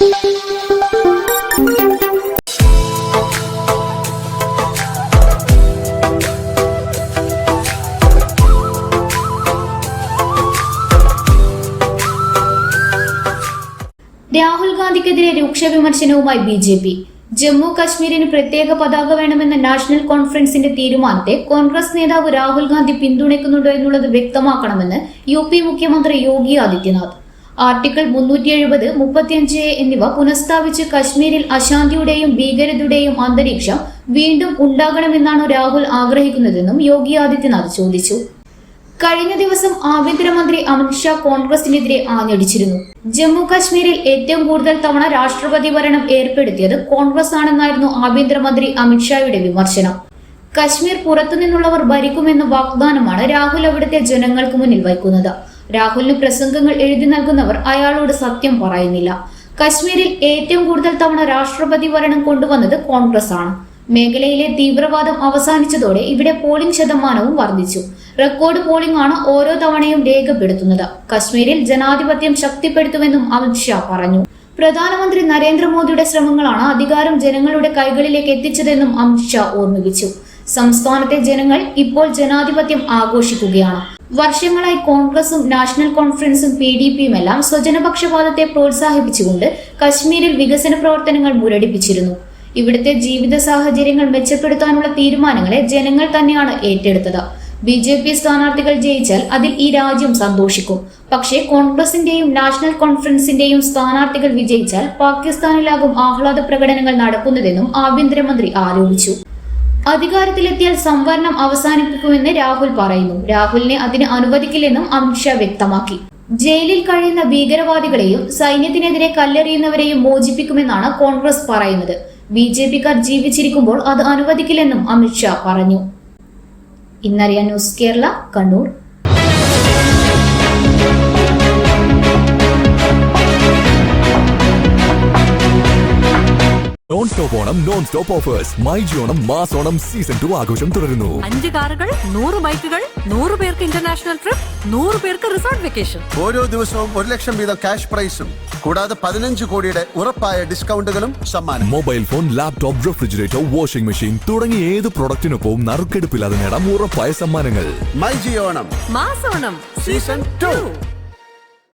രാഹുൽ ഗാന്ധിക്കെതിരെ രൂക്ഷ വിമർശനവുമായി ബി ജെ പി. ജമ്മു കശ്മീരിന് പ്രത്യേക പതാക വേണമെന്ന നാഷണൽ കോൺഫറൻസിന്റെ തീരുമാനത്തെ കോൺഗ്രസ് നേതാവ് രാഹുൽ ഗാന്ധി പിന്തുണയ്ക്കുന്നുണ്ടോ എന്നുള്ളത് വ്യക്തമാക്കണമെന്ന് യു പി മുഖ്യമന്ത്രി യോഗി ആദിത്യനാഥ്. ആർട്ടിക്കിൾ മുന്നൂറ്റി എഴുപത് മുപ്പത്തിയഞ്ച് എന്നിവ പുനഃസ്ഥാപിച്ച് കശ്മീരിൽ അശാന്തിയുടെയും ഭീകരതയുടെയും അന്തരീക്ഷം വീണ്ടും ഉണ്ടാകണമെന്നാണ് രാഹുൽ ആഗ്രഹിക്കുന്നതെന്നും യോഗി ആദിത്യനാഥ് ചോദിച്ചു. കഴിഞ്ഞ ദിവസം ആഭ്യന്തരമന്ത്രി അമിത്ഷാ കോൺഗ്രസിനെതിരെ ആഞ്ഞടിച്ചിരുന്നു. ജമ്മു കശ്മീരിൽ ഏറ്റവും കൂടുതൽ തവണ രാഷ്ട്രപതി ഭരണം ഏർപ്പെടുത്തിയത് കോൺഗ്രസ് ആണെന്നായിരുന്നു ആഭ്യന്തരമന്ത്രി അമിത്ഷായുടെ വിമർശനം. കശ്മീർ പുറത്തുനിന്നുള്ളവർ ഭരിക്കുമെന്ന വാഗ്ദാനമാണ് രാഹുൽ അവിടുത്തെ ജനങ്ങൾക്ക് മുന്നിൽ വയ്ക്കുന്നത്. രാഹുലിന് പ്രസംഗങ്ങൾ എഴുതി നൽകുന്നവർ അയാളോട് സത്യം പറയുന്നില്ല. കശ്മീരിൽ ഏറ്റവും കൂടുതൽ തവണ രാഷ്ട്രപതി ഭരണം കൊണ്ടുവന്നത് കോൺഗ്രസ് ആണ് മേഖലയിലെ തീവ്രവാദം അവസാനിച്ചതോടെ ഇവിടെ പോളിംഗ് ശതമാനവും വർദ്ധിച്ചു. റെക്കോർഡ് പോളിംഗ് ആണ് ഓരോ തവണയും രേഖപ്പെടുത്തുന്നത്. കശ്മീരിൽ ജനാധിപത്യം ശക്തിപ്പെടുത്തുമെന്നും അമിത് ഷാ പറഞ്ഞു. പ്രധാനമന്ത്രി നരേന്ദ്രമോദിയുടെ ശ്രമങ്ങളാണ് അധികാരം ജനങ്ങളുടെ കൈകളിലേക്ക് എത്തിച്ചതെന്നും അമിത് ഷാ ഓർമ്മിപ്പിച്ചു. സംസ്ഥാനത്തെ ജനങ്ങൾ ഇപ്പോൾ ജനാധിപത്യം ആഘോഷിക്കുകയാണ്. വർഷങ്ങളായി കോൺഗ്രസും നാഷണൽ കോൺഫറൻസും പി ഡി പിയും എല്ലാം സ്വജനപക്ഷപാതത്തെ പ്രോത്സാഹിപ്പിച്ചുകൊണ്ട് കശ്മീരിൽ വികസന പ്രവർത്തനങ്ങൾ മുരടിപ്പിച്ചിരുന്നു. ഇവിടുത്തെ ജീവിത സാഹചര്യങ്ങൾ മെച്ചപ്പെടുത്താനുള്ള തീരുമാനങ്ങളെ ജനങ്ങൾ തന്നെയാണ് ഏറ്റെടുത്തത്. ബി ജെ പി സ്ഥാനാർത്ഥികൾ ജയിച്ചാൽ അതിൽ ഈ രാജ്യം സന്തോഷിക്കും. പക്ഷേ കോൺഗ്രസിന്റെയും നാഷണൽ കോൺഫറൻസിന്റെയും സ്ഥാനാർത്ഥികൾ വിജയിച്ചാൽ പാകിസ്ഥാനിലാകും ആഹ്ലാദ പ്രകടനങ്ങൾ നടക്കുന്നതെന്നും ആഭ്യന്തരമന്ത്രി ആരോപിച്ചു. അധികാരത്തിലെത്തിയാൽ സംവരണം അവസാനിപ്പിക്കുമെന്ന് രാഹുൽ പറയുന്നു. രാഹുലിനെ അതിന് അനുവദിക്കില്ലെന്നും അമിത്ഷാ വ്യക്തമാക്കി. ജയിലിൽ കഴിയുന്ന ഭീകരവാദികളെയും സൈന്യത്തിനെതിരെ കല്ലെറിയുന്നവരെയും മോചിപ്പിക്കുമെന്നാണ് കോൺഗ്രസ് പറയുന്നത്. ബി ജെ പിക്കാർ ജീവിച്ചിരിക്കുമ്പോൾ അത് അനുവദിക്കില്ലെന്നും അമിത്ഷാ പറഞ്ഞു. ഇന്നറിയാൻ news Kerala Kannur. Onam non stop offers my ജിയോണം mass Onam season two ആഘോഷം തുടരുന്നു. അഞ്ച് കാറുകൾ നൂറ് ബൈക്കുകൾ നൂറ് പേർക്ക് ഇന്റർനാഷണൽ ട്രിപ്പ് നൂറ് പേർക്ക് റിസോർട്ട് വെക്കേഷൻ ഓരോ ദിവസവും ഒരു ലക്ഷം വീതം ക്യാഷ് പ്രൈസും കൂടാതെ പതിനഞ്ച് കോടിയുടെ ഉറപ്പായ ഡിസ്കൗണ്ടുകളും സമ്മാനം. Mobile phone laptop refrigerator washing machine തുടങ്ങിയ ഏത് പ്രൊഡക്റ്റിനൊപ്പവും നറുക്കെടുപ്പില്ലാതെ നേടാം ഉറപ്പായ സമ്മാനങ്ങൾ. മൈ ജിയോണം മാസോണം സീസൺ ടു